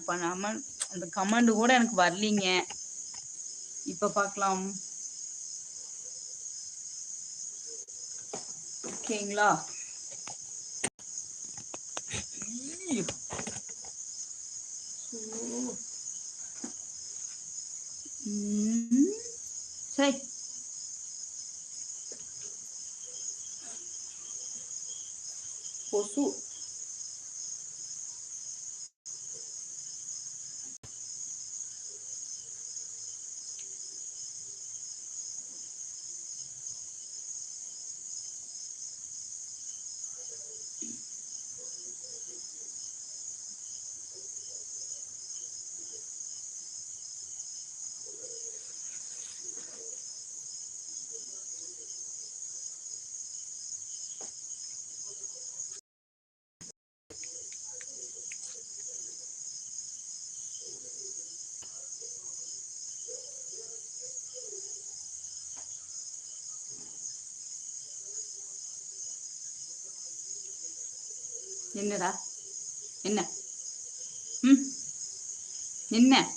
பண்ணாமல் அந்த கமெண்ட் கூட எனக்கு வரலீங்க. இப்ப பார்க்கலாம் ஓகேங்களா? சரி. கொசு. என்னடா? என்ன? ம்? என்ன?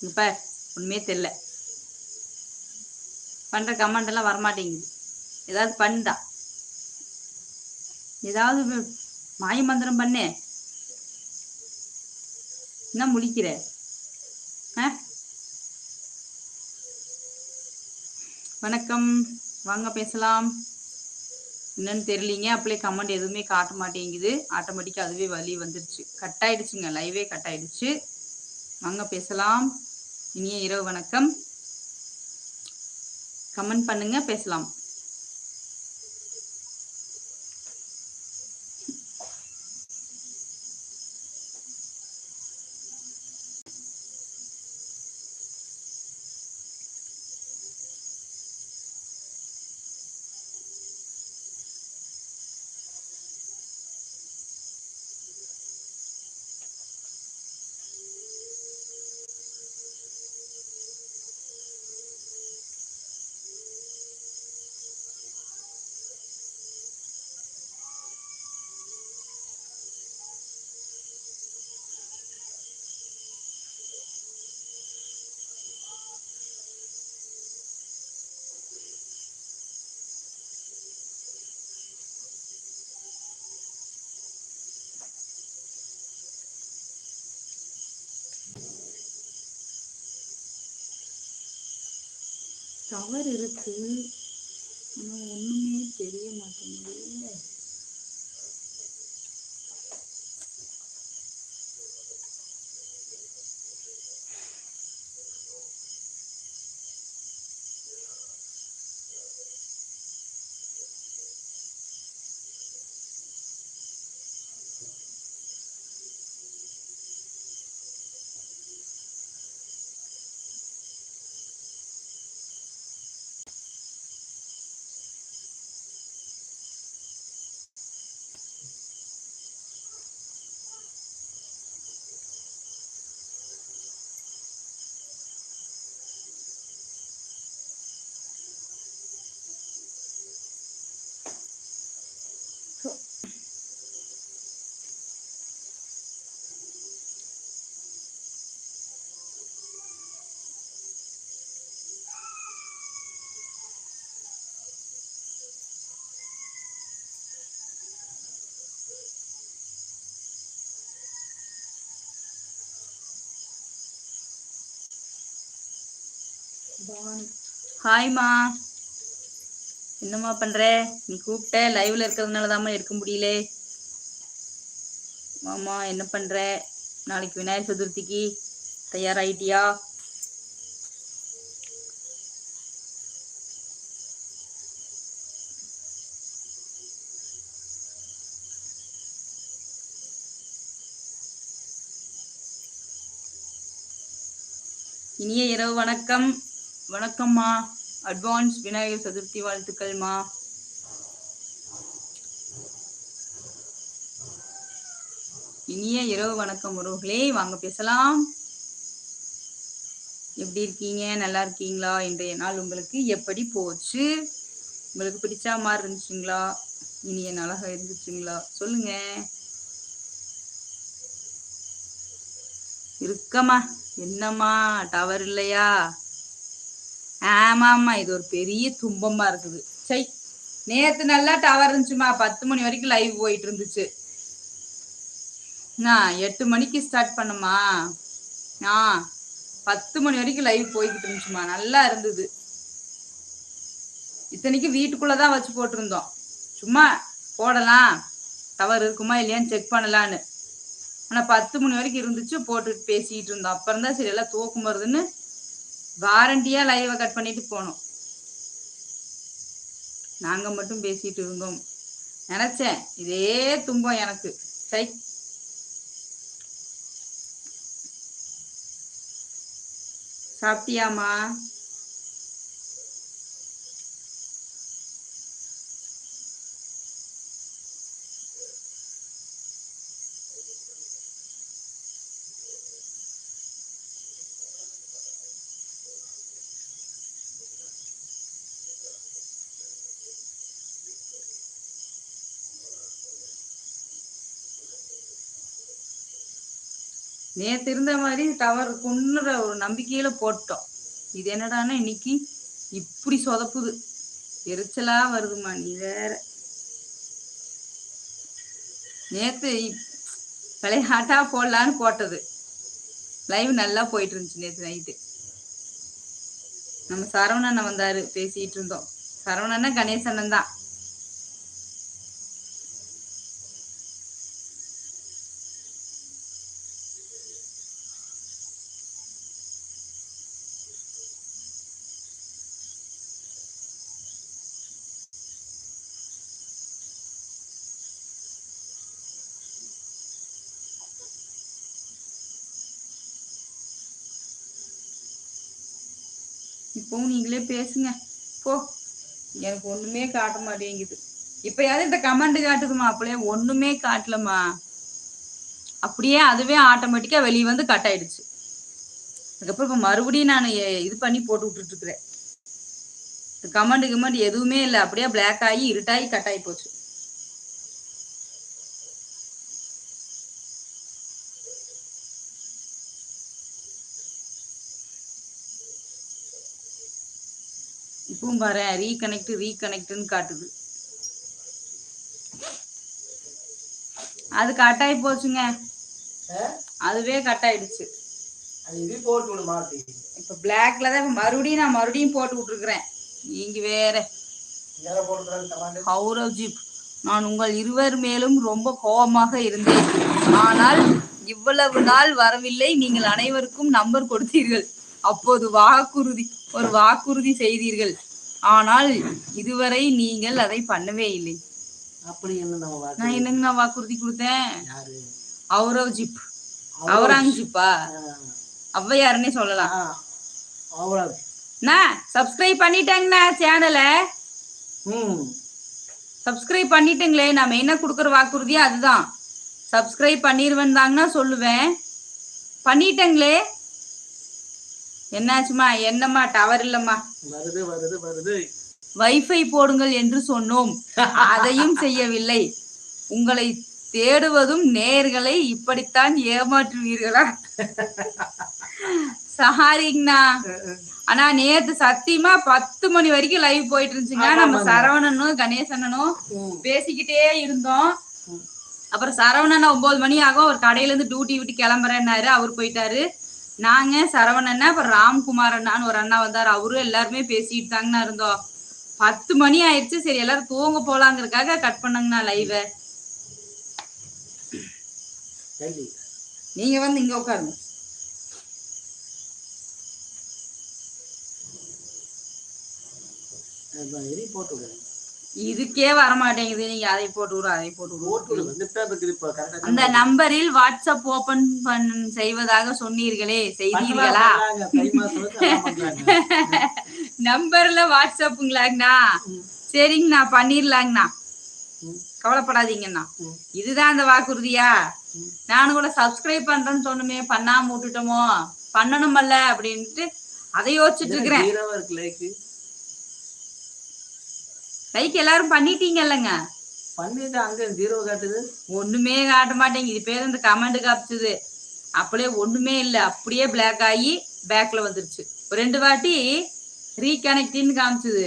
இங்கே பார் ஒன்றுமே தெரியல. பண்ற கமெண்ட் எல்லாம் வரமாட்டேங்குது. ஏதாவது பண்ணுடா. ஏதாவது மாய மந்திரம் பண்ணு. என்ன முழிக்கிற? ஆ? வணக்கம். வாங்க பேசலாம். என்னன்னு தெரியலீங்க. அப்படியே கமெண்ட் எதுவுமே காட்ட மாட்டேங்குது. ஆட்டோமேட்டிக்காக அதுவே வழி வந்துருச்சு. கட் ஆயிடுச்சுங்க. லைவே கட் ஆயிடுச்சு. வாங்க பேசலாம். இனிய இரவு வணக்கம். கமெண்ட் பண்ணுங்க பேசலாம். டவர் இருக்கு. ஆனால் ஒன்றுமே தெரிய மாட்டேங்குது. ஹாய்மா என்னம்மா பண்ற? நீ கூப்பிட்ட? லைவ்ல இருக்கிறதுனால தாம்மா எடுக்க முடியல. மாமா என்ன பண்ற? நாளைக்கு விநாயகர் சதுர்த்திக்கு தயாராயிட்டியா? இனிய இரவு வணக்கம். வணக்கம்மா. அட்வான்ஸ் விநாயகர் சதுர்த்தி வாழ்த்துக்கள்மா. இனிய இரவு வணக்கம் உறவுகளே வாங்க பேசலாம். எப்படி இருக்கீங்க? நல்லா இருக்கீங்களா? இன்றைய நாள் உங்களுக்கு எப்படி போச்சு? உங்களுக்கு பிடிச்சா மாதிரி இருந்துச்சுங்களா? இனிய நாளாக இருந்துச்சுங்களா? சொல்லுங்க. இருக்கம்மா. என்னம்மா? டவர் இல்லையா? ஆமாம்மா இது ஒரு பெரிய துன்பமா இருக்குது. சை நேத்து நல்லா டவர் இருந்துச்சுமா பத்து மணி வரைக்கும் லைவ் போயிட்டு இருந்துச்சு. ஆ எட்டு மணிக்கு ஸ்டார்ட் பண்ணுமா ஆ பத்து மணி வரைக்கும் லைவ் போய்கிட்டு இருந்துச்சுமா நல்லா இருந்தது. இத்தனைக்கு வீட்டுக்குள்ளதான் வச்சு போட்டிருந்தோம். சும்மா போடலாம் டவர் இருக்குமா இல்லையான்னு செக் பண்ணலான்னு. ஆனா பத்து மணி வரைக்கும் இருந்துச்சு போட்டுட்டு பேசிட்டு இருந்தோம். அப்புறம் தான் சரி எல்லாம் தூக்கம் வருதுன்னு வாரண்டியா லைவை கட் பண்ணிட்டு போனோம். நாங்க மட்டும் பேசிட்டு இருந்தோம். நினைச்சேன் இதே துன்பம் எனக்கு. சை. சாப்பிட்டியாமா நேத்து இருந்த மாதிரி டவர் கொன்னுற ஒரு நம்பிக்கையில போட்டோம். இது என்னடான்னா இன்னைக்கு இப்படி சொதப்புது. எரிச்சலா வருதுமா நீ வேற. நேத்து இப்- விளையாட்டா போடலான்னு போட்டது. லைவ் நல்லா போயிட்டு இருந்துச்சு நேத்து நைட்டு நம்ம சரவணன் வந்தாரு பேசிட்டு இருந்தோம். சரவணன்னா கணேசண்ணன் தான். இப்போவும் நீங்களே பேசுங்க. போ. எனக்கு ஒண்ணுமே காட்ட மாட்டேங்குது. இப்பயாவது இந்த கமெண்ட் காட்டுதுமா அப்படியே ஒண்ணுமே காட்டலம்மா. அப்படியே அதுவே ஆட்டோமேட்டிக்கா வெளியே வந்து கட் ஆயிடுச்சு. அதுக்கப்புறம் இப்ப மறுபடியும் நான் இது பண்ணி போட்டு விட்டுட்டு இருக்கிறேன். கமெண்ட் கிமெண்ட் எதுவுமே இல்லை. அப்படியே பிளாக் ஆகி இருட்டாகி கட் ஆகி போச்சு. இப்பவும் பாரு ரீகனெக்ட் ரீகனெக்ட்னு காட்டுது. அது கட் ஆகி போச்சுங்க. அதுவே கட் ஆயிடுச்சு. இப்ப பிளாக்ல தான் மறுபடியும் நான் மறுபடியும் போட்டு விட்டுருக்கிறேன். நீங்க வேற. ஹவுரவ்ஜிப் நான் உங்கள் இருவர் மேலும் ரொம்ப கோபமாக இருந்தேன். ஆனால் இவ்வளவு நாள் வரவில்லை நீங்கள் அனைவருக்கும் நம்பர் கொடுத்தீர்கள். அப்போது வாக்குறுதி ஒரு வாக்குறுதி செய்தீர்கள். ஆனால் இதுவரை நீங்கள் அதை பண்ணவே இல்லை. அப்படி என்ன நான் என்னங்க நான் வாக்குறுதி கொடுத்தேன்? அவுரவ்ஜிப் அவுராங்ஜிப்பா ஔவையாருன்னே சொல்லலாம். சப்ஸ்கிரைப் பண்ணிட்டேங்கண்ணா சேனலை ம். சப்ஸ்கிரைப் பண்ணிட்டுங்களே நான் என்ன கொடுக்குற வாக்குறுதியா அதுதான். சப்ஸ்கிரைப் பண்ணிருவேன் தாங்கன்னா சொல்லுவேன். பண்ணிட்டேங்களே. என்னாச்சுமா? என்னம்மா? டவர் இல்லம்மா. வருது வருது வருது. வைஃபை போடுங்கள் என்று சொன்னோம். அதையும் செய்யவில்லை. உங்களை தேடுவதும் நேர்களை இப்படித்தான் ஏமாற்றுவீர்களா? சாரிங்கண்ணா ஆனா நேத்து சத்தியமா பத்து மணி வரைக்கும் லைவ் போயிட்டு இருந்துச்சுங்க. நம்ம சரவணனும் கணேசனனும் ம். பேசிக்கிட்டே இருந்தோம். அப்புறம் சரவணன் ஒன்பது மணி ஆகும். அவர் கடையில இருந்து டியூட்டி விட்டு கிளம்புறேன்னாரு. அவர் போயிட்டாரு. நாங்க சரவணன் அப்புறம் ராம்குமார் அண்ணான்னு ஒரு அண்ணா வந்தாரு. அவரும் எல்லாருமே பேசிட்டு தாங்கண்ணா இருந்தோம். பத்து மணி ஆயிடுச்சு. சரி எல்லாரும் தூங்க போலாங்கிறதுக்காக கட் பண்ணங்கண்ணா லைவ நீங்க வந்து இங்க உட்காருங்க. போட்டு இதுக்கே வர மாட்டேங்குது நீங்க அதை போட்டு விடு அதை போட்டு அந்த நம்பரில் வாட்ஸ்அப் ஓபன் பண் செய்வதாக சொன்னீர்களே செய்தீர்களா? நம்பர்ல வாட்ஸ்அப்புங்களாங்கண்ணா. சரிங்கண்ணா பண்ணிடலாங்கண்ணா. கவலைப்படாதீங்கண்ணா. இதுதான் அந்த வாக்குறுதியா. நானும் கூட சப்ஸ்கிரைப் பண்றேன்னு சொன்னோமே பண்ணாம விட்டுட்டோமோ? பண்ணணுமல்ல அப்படின்ட்டு அதை யோசிச்சுட்டு இருக்கிறேன். லைக் எல்லாரும் பண்ணிட்டீங்கல்லங்க. பண்ணிட்டு அங்க ஜீரோ காட்டுது. ஒண்ணுமே காட்ட மாட்டேங்குது. பேர் இந்த கமெண்ட் காப்பிச்சுது அப்படியே ஒண்ணுமே இல்லை. அப்படியே பிளாக் ஆகி பேக்ல வந்துருச்சு. ரெண்டு வாட்டி ரீகனெக்டின்னு காமிச்சது.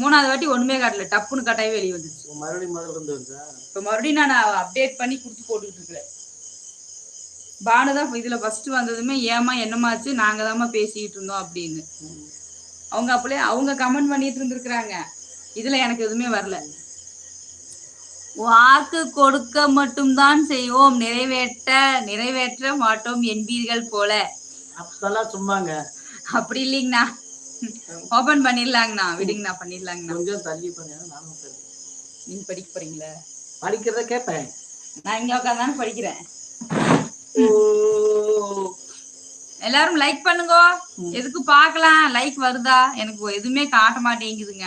மூணாவது வாட்டி ஒண்ணுமே காட்டல. டப்புன்னு கட்டாயி வெளியே வந்துருச்சு. மறுபடியும் முதல்ல இப்போ மறுபடியும் நான் அப்டேட் பண்ணி கொடுத்து போட்டுட்டு இருக்கிறேன். பானு தான் இதுல ஃபர்ஸ்ட் வந்ததுமே ஏமா என்னமாச்சு நாங்க தாம்மா பேசிக்கிட்டு இருந்தோம் அப்படின்னு. அவங்க அப்படியே அவங்க கமெண்ட் பண்ணிட்டு இருந்திருக்கிறாங்க. இதுல எனக்கு எதுவுமே வரல. வாக்கு கொடுக்க மட்டும்தான் செய்வோம். நிறைவேற்ற நிறைவேற்ற மாட்டோம் என்பீர்கள் போல. அப்பெல்லாம் சும்மாங்க. அப்படி இல்லைங்கண்ணா. ஓபன் பண்ணிடலாங்கண்ணா. விடுங்கண்ணா பண்ணிடலாங்கண்ணா. கொஞ்சம் தள்ளி பண்ண நானும் சரி. நீங்க படிக்க போறீங்களா? படிக்கிறத கேட்பேன். நான் இங்க உட்காந்தானே படிக்கிறேன். ஓ. எல்லாரும் லைக் பண்ணுங்க. எதுக்கு பார்க்கலாம்? லைக் வருதா? எனக்கு எதுவுமே காட்ட மாட்டேங்குதுங்க.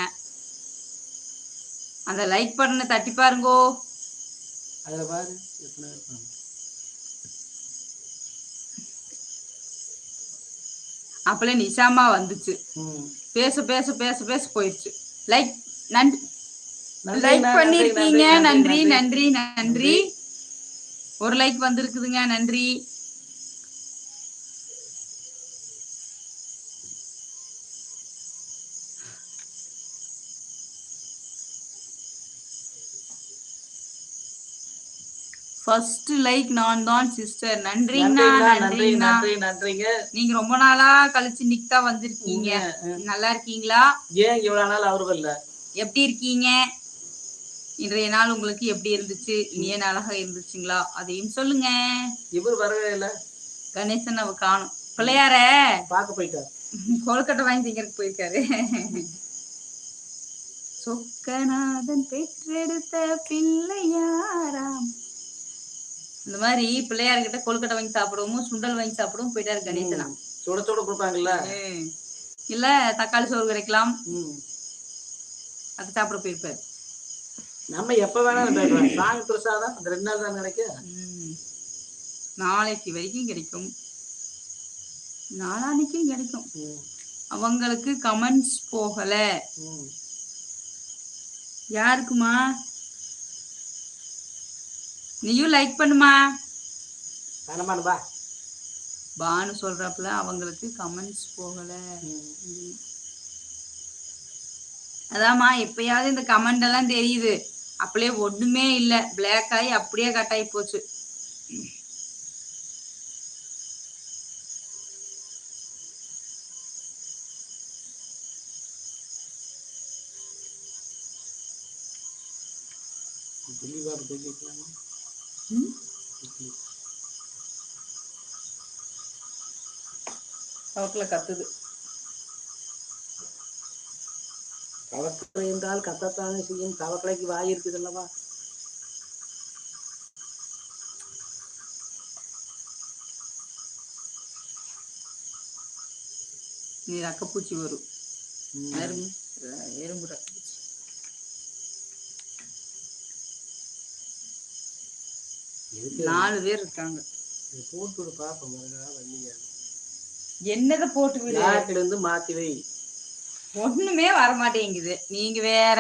அந்த லைக் பட்டனை தட்டி பாருங்கோ. அதுல பாரு. அப்பல நிஷாமா வந்துச்சு. பேச பேச பேச பேச போயிடுச்சு லைக் நன்றி. லைக் பண்ணிருக்கீங்க நன்றி நன்றி நன்றி ஒரு லைக் வந்திருக்குதுங்க. நன்றி. ஃபர்ஸ்ட் லைக் நான் தான் சிஸ்டர் நன்றிங்கண்ணா நன்றிங்கண்ணா, நன்றி நன்றிங்கண்ணா. நன்றி நன்றிங்க நீங்க ரொம்ப நாளா கழிச்சு நிக் தான் வந்திருக்கீங்க நல்லா இருக்கீங்களா? ஏன் இவ்வளவு நாள் அவரு வரல எப்படி இருக்கீங்க? இன்றைய நாள் உங்களுக்கு எப்படி இருந்துச்சு? இனிய நாளாக இருந்துச்சுங்களா? அதையும் சொல்லுங்க. இவர் வரவே இல்ல. கணேசன் அவ காணும். பிள்ளையார? பார்க்க போயிட்டார். கொழுக்கட்டை வாங்கி திங்கிறதுக்கு போயிருக்காரு. சொக்கநாதன் பெற்றெடுத்த பிள்ளையாராம். இந்த மாதிரி பிள்ளையார்கிட்ட கொழுக்கட்டை வாங்கி சாப்பிடுவோம் சுண்டல் வாங்கி சாப்பிடுவோம் போயிட்டாரு கணேசனா. சுட சுட கொடுப்பாங்கல்ல. இல்ல தக்காளி சோறு கிடைக்கலாம். அது சாப்பிட போயிருப்பாரு. நம்ம எப்ப வேணாலும் பேசலாம். சாமி பிரசாதம் அந்த ரெண்டு நாள் தான் கிடைக்கும். நாளைக்கு வரைக்கும் கிடைக்கும். நாளான்னைக்கும் கிடைக்கும். அவங்களுக்கு கமெண்ட்ஸ் போகல. யாருக்குமா? நீயும் லைக் பண்ணுமா? வேணாமான்னு பா பானு சொல்றாப்புல அவங்களுக்கு கமெண்ட்ஸ் போகல. அதாம்மா எப்பயாவது இந்த கமெண்ட் எல்லாம் தெரியுது. அப்படியே ஒண்ணுமே இல்ல. பிளாக் ஆகி அப்படியே கட் ஆகி போச்சு. இட்லி அவக்குல கத்துது. தவக்கலை என்றால் கத்தத்தானே செய்யும். தவக்கலைக்கு வாய் இருக்குது அல்லவா? நீ ரக்கப்பூச்சி வரும். எறும்பு எறும்பு ரக்கப்பூச்சி நாலு பேர் இருக்காங்க. போட்டு விடு பாப்போம் என்னத போட்டு விடு நாக்கில இருந்து மாத்தி வை. ஒண்ணுமே வர மாட்டேங்குது நீங்க வேற.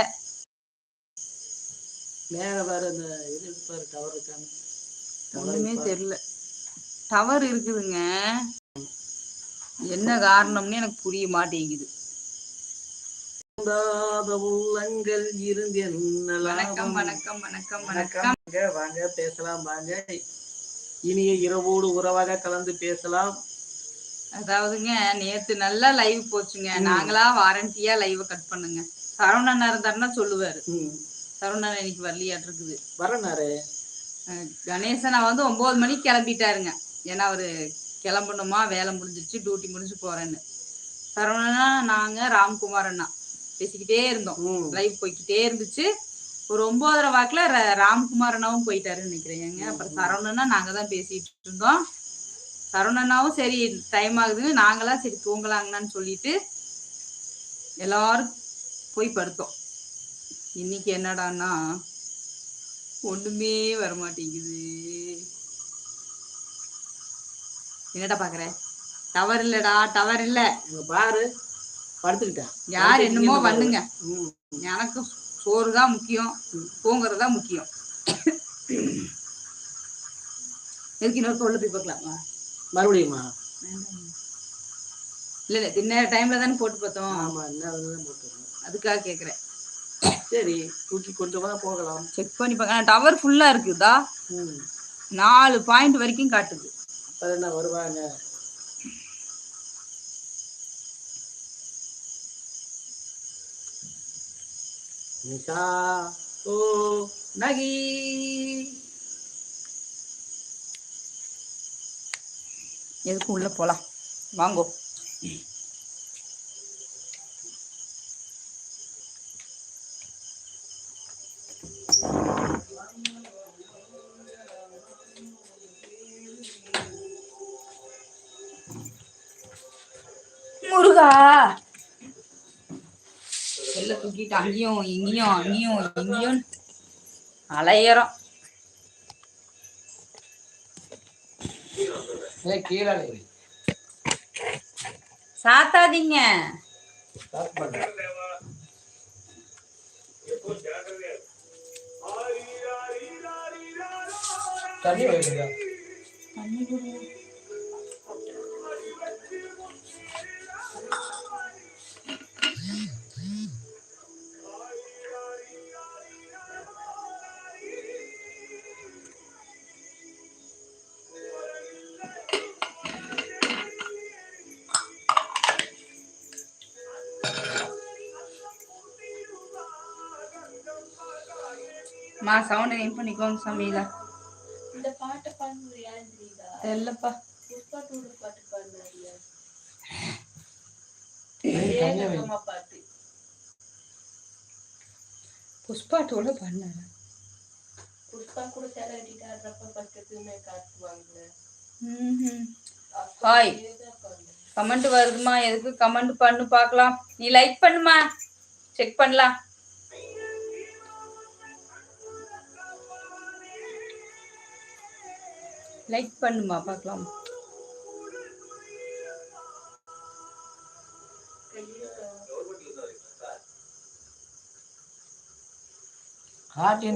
மேல பாரு அந்த இது டவர் இருக்காங்க ஒண்ணுமே தெரியல. டவர் இருக்குதுங்க. என்ன காரணம்னு எனக்கு புரிய மாட்டேங்குது. பொருந்தாத உள்ளங்கள் இருந்து என்ன வணக்கம்? வணக்கம் வணக்கம். வணக்கம். வாங்க, பேசலாம் வாங்க. இனிய இரவோடு உறவாக கலந்து பேசலாம். அதாவதுங்க நேத்து நல்லா லைவ் போச்சுங்க. நாங்களா வாரண்டியா லைவ் கட் பண்ணுங்க. சரவணன் இருந்தாருன்னா சொல்லுவாரு. சரவணன் இன்னைக்கு வரலையாட்டு இருக்குது? வரனாரு கணேசனை வந்து ஒன்பது மணிக்கு கிளம்பிட்டாருங்க. ஏன்னா அவரு கிளம்பணுமா? வேலை முடிஞ்சிருச்சு டியூட்டி முடிஞ்சு போறேன்னு. சரவணனா நாங்க ராம்குமார் அண்ணா. பேசிக்கிட்டே இருந்தோம். லைவ் போய்க்கிட்டே இருந்துச்சு. ஒரு ஒன்பதரை வாக்குல ர- ராம்குமார் அண்ணாவும் போயிட்டாருன்னு நினைக்கிறேங்க அப்புறம் சரவணனா நாங்க தான் பேசிட்டு இருந்தோம். சரவணனாவும் சரி டைம் ஆகுதுன்னு நாங்களாம் சரி தூங்கலாங்கன்னு சொல்லிட்டு எல்லாரும் போய் படுத்தோம். இன்னைக்கு என்னடான்னா ஒண்ணுமே வர மாட்டேங்குது என்னடா பாக்குற? டவர் இல்லடா டவர் இல்ல. பாரு. படுத்துக்கிட்டேன். யார் என்னமோ பண்ணுங்க. எனக்கு சோறு தான் முக்கியம் தூங்குறது தான் முக்கியம். எதுக்கு இன்னொரு உள்ள போய் பார்க்கலாமா? மறுபடியுமா? இல்ல இல்ல தின்ன டைம்ல தானே போட்டு பார்த்தோம். ஆமா என்ன போட்டுருக்கோம் அதுக்காக கேக்குறேன். சரி தூக்கி கொண்டு வா போகலாம். செக் பண்ணி பார்க்க டவர் ஃபுல்லா இருக்குதா? நாலு பாயிண்ட் வரைக்கும் காட்டுது. என்ன வருவாங்க? நிஷா ஓ நகி எதுக்கும் உள்ள போலாம் வாங்கோ. முருகா! செல்ல தூக்கிட்டு அங்கேயும் இங்கேயும் அங்கேயும் இங்கேயும் அலையறோம். சாத்தாதீங்க. தண்ணி மா சவுண்ட் நைன் பண்ணிக்கோங்க சமையல இந்த பாட்டை பாடுறது யாரு தெரியுதா? தெரியலப்பா. புஷ்பா டூடு பாட்டு அம்மா பாட்டு. புஷ்பா டூல பண்ணாரு புஷ்பா கூட சேலை கட்டிட்டு ஆடுறப்ப பக்கத்துமே காட்டுவாங்க ஹாய் இதுதான் பாருங்க. கமெண்ட் வருதுமா எதுக்கு கமெண்ட் பண்ணு பார்க்கலாம். நீ லைக் பண்ணுமா செக் பண்ணலாம். லைக் பண்ணுமா பார்க்கலாம்.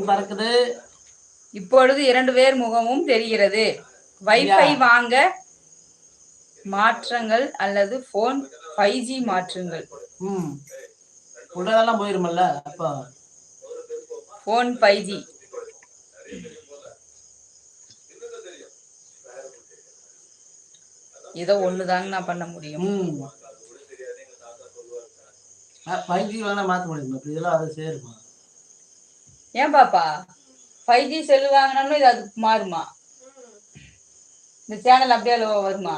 பறக்குது. இப்பொழுது இரண்டு பேர் முகமும் தெரிகிறது. வைஃபை வாங்க மாற்றங்கள் அல்லது போன் ஃபைவ் ஜி மாற்றுங்கள். ம். உடலெல்லாம் போயிருமல்ல அப்போ. போன் ஃபைவ் ஜி ஏதோ ஒண்ணுதாங்க நான் பண்ண முடியும். ஃபைவ் ஜி வேணா மாற்ற முடியுமா? இதெல்லாம் அதை சேருமா? ஏன் பாப்பா? ஃபைவ் ஜி செல் வாங்கினோம்னா இது அதுக்கு மாறுமா? இந்த சேனல் அப்படியே வருமா?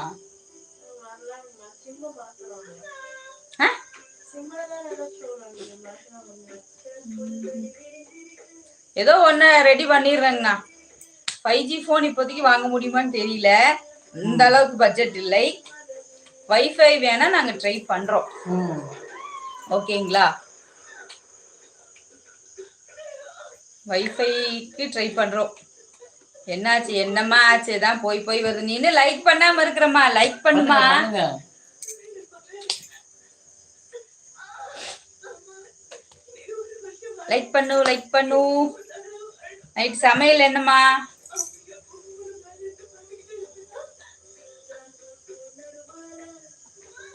ஏதோ ஒன்று ரெடி பண்ணிடுறேங்கண்ணா. ஃபைவ் ஜி ஃபோன் இப்போதைக்கு வாங்க முடியுமான்னு தெரியல. இந்த அளவுக்கு பட்ஜெட் இல்லை. வைஃபை வேணா நாங்கள் ட்ரை பண்ணுறோம் ம். ஓகேங்களா? வைஃபைக்கு ட்ரை பண்ணுறோம் என்னாச்சு என்னம்மா ஆச்சு? தான் போய் போய் வருது. நீனு லைக் பண்ணாம இருக்கிறம்மா. லைக் பண்ணுமா? லைக் பண்ணு லைக் பண்ணு. நைட் சமையல் என்னம்மா?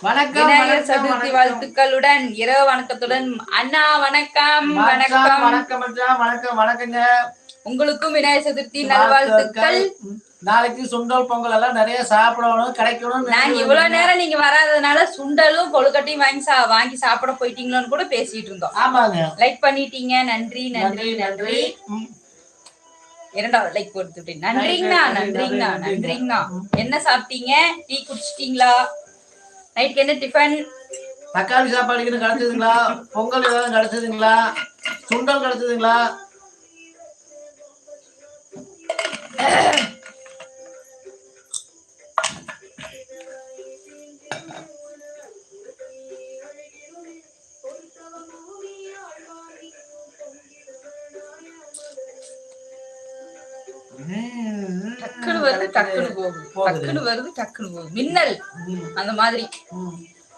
வணக்கம் சதுர்த்தி. வாழ்த்துக்களுடன் இரவு வணக்கத்துடன் அண்ணா வணக்கம் வணக்கம் வணக்கம். வணக்கம் வணக்கங்க. உங்களுக்கும் விநாயகர் சதுர்த்தி நல்வாழ்த்துக்கள். நாளைக்கு சுண்டல் பொங்கல் எல்லாம் நிறைய சாப்பிடணும் கிடைக்கணும் நாங்க இவ்வளவு நேரம் நீங்க வராததுனால சுண்டலும் கொழுக்கட்டையும் வாங்கி சா வாங்கி சாப்பிட போயிட்டீங்களோன்னு கூட பேசிட்டு இருந்தோம். ஆமாங்க. லைக் பண்ணிட்டீங்க. நன்றி நன்றி நன்றி. இரண்டாவது லைக் கொடுத்துட்டு நன்றிங்கண்ணா நன்றி, நன்றிங்கண்ணா நன்றி, நன்றிங்கண்ணா. என்ன சாப்பிட்டீங்க? டீ குடிச்சிட்டீங்களா? நைட்டுக்கு என்ன டிஃபன் தக்காளி சாப்பாடு கிடைச்சதுங்களா பொங்கல் ஏதாவது கிடைச்சதுங்களா சுண்டல் கிடைச்சதுங்களா டக்குனு வருது டக்குனு போகுது. டக்குனு வருது டக்குனு போகுது. மின்னல். அந்த மாதிரி.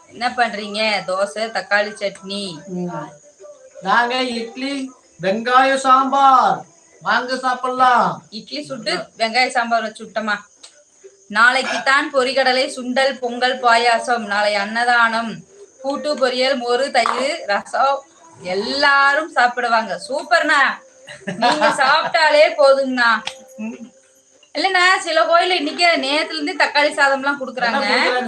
என்ன பண்றீங்க? தோசை தக்காளி சட்னி. நாங்க இட்லி வெங்காய சாம்பார். வாங்க சாப்பிடலாம். இட்லி சுட்டு வெங்காய சாம்பார் வச்சு விட்டோமா? நாளைக்கு தான் பொரிகடலை சுண்டல் பொங்கல் பாயாசம். நாளை அன்னதானம். கூட்டு பொரியல் மோரு தயிர் ரசம். எல்லாரும் சாப்பிடுவாங்க. சூப்பர்ண்ணா. நீங்க சாப்பிட்டாலே போதுங்கண்ணா. இல்லண்ணா சில கோயில்ல இன்னைக்கு நேத்துல இருந்து தக்காளி சாதம் எல்லாம் குடுக்குறாங்க?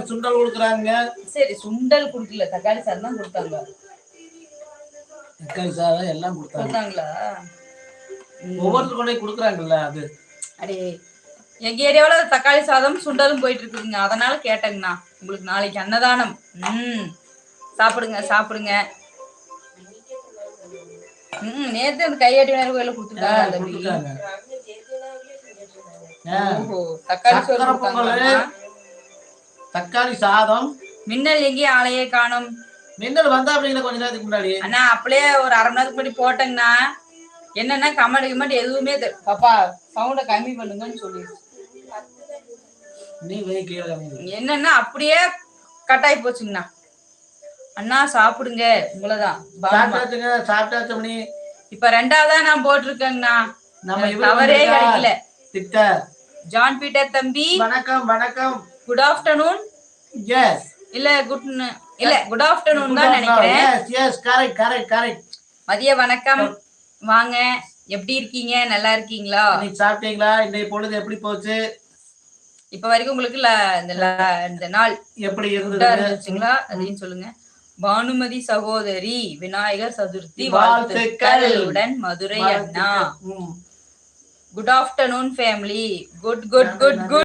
சுண்டல் கொடுக்குறாங்க. சரி சுண்டல் குடுக்கல தக்காளி சாதம் தான் கொடுத்தாங்க. தக்காளி சாதம் எல்லாம் கொடுத்தாங்க. கொடுத்தாங்களா? ஒவ்வொருத்தர் கொண்டு கொடுக்குறாங்கல்ல அது. அடே எங்க ஏரியாவுல தக்காளி சாதம் சுண்டலும் போயிட்டு இருக்குதுங்க அதனால கேட்டேங்கண்ணா உங்களுக்கு நாளைக்கு அன்னதானம். ம். சாப்பிடுங்க சாப்பிடுங்க. ம் நேத்து அந்த கையாட்டி விநாயகர் கோயில கொடுத்துருக்காங்க தக்காளி சாதம். மின்னல் எங்கேயும் ஆளையே காணும்? மின்னல் வந்தா அப்படிங்கிற கொஞ்ச நேரத்துக்கு முன்னாடி. அண்ணா அப்படியே ஒரு அரை மணி நேரத்துக்கு முன்னாடி போட்டேங்கண்ணா. என்னன்னா கமெண்ட் கிமெண்ட் எதுவுமே பாப்பா சவுண்ட கம்மி பண்ணுங்கன்னு சொல்லி என்னன்னா அப்படியே கட்டாயி போச்சுங்கண்ணா. அண்ணா சாப்பிடுங்க உங்களதான். சாப்பிட்டாச்சு இப்ப ரெண்டாவதா நான் போட்டிருக்கேங்கண்ணா. நம்ம தவறே வந்திருக்கா? கிடைக்கல. சிஸ்டர் ஜான் பீட்டர் தம்பி. வணக்கம் வணக்கம். குட் ஆஃப்டர்நூன் எஸ் இல்ல குட் இல்ல குட் ஆஃப்டர்நூன் தான் நினைக்கிறேன். எஸ் கரெக்ட் கரெக்ட் கரெக்ட் மதிய வணக்கம். வாங்க எப்படி இருக்கீங்க? நல்லா இருக்கீங்களா? இன்னைக்கு சாப்பிட்டீங்களா? இன்னைக்கு பொழுது எப்படி போச்சு? இப்ப வரைக்கும் உங்களுக்கு இந்த நாள் எப்படி இருந்துச்சுங்களா? அதையும் சொல்லுங்க. பானுமதி சகோதரி விநாயகர் சதுர்த்தி வாழ்த்துக்கள். வாழ்த்துக்களுடன் மதுரை அண்ணா. ம். Good afternoon family good good good good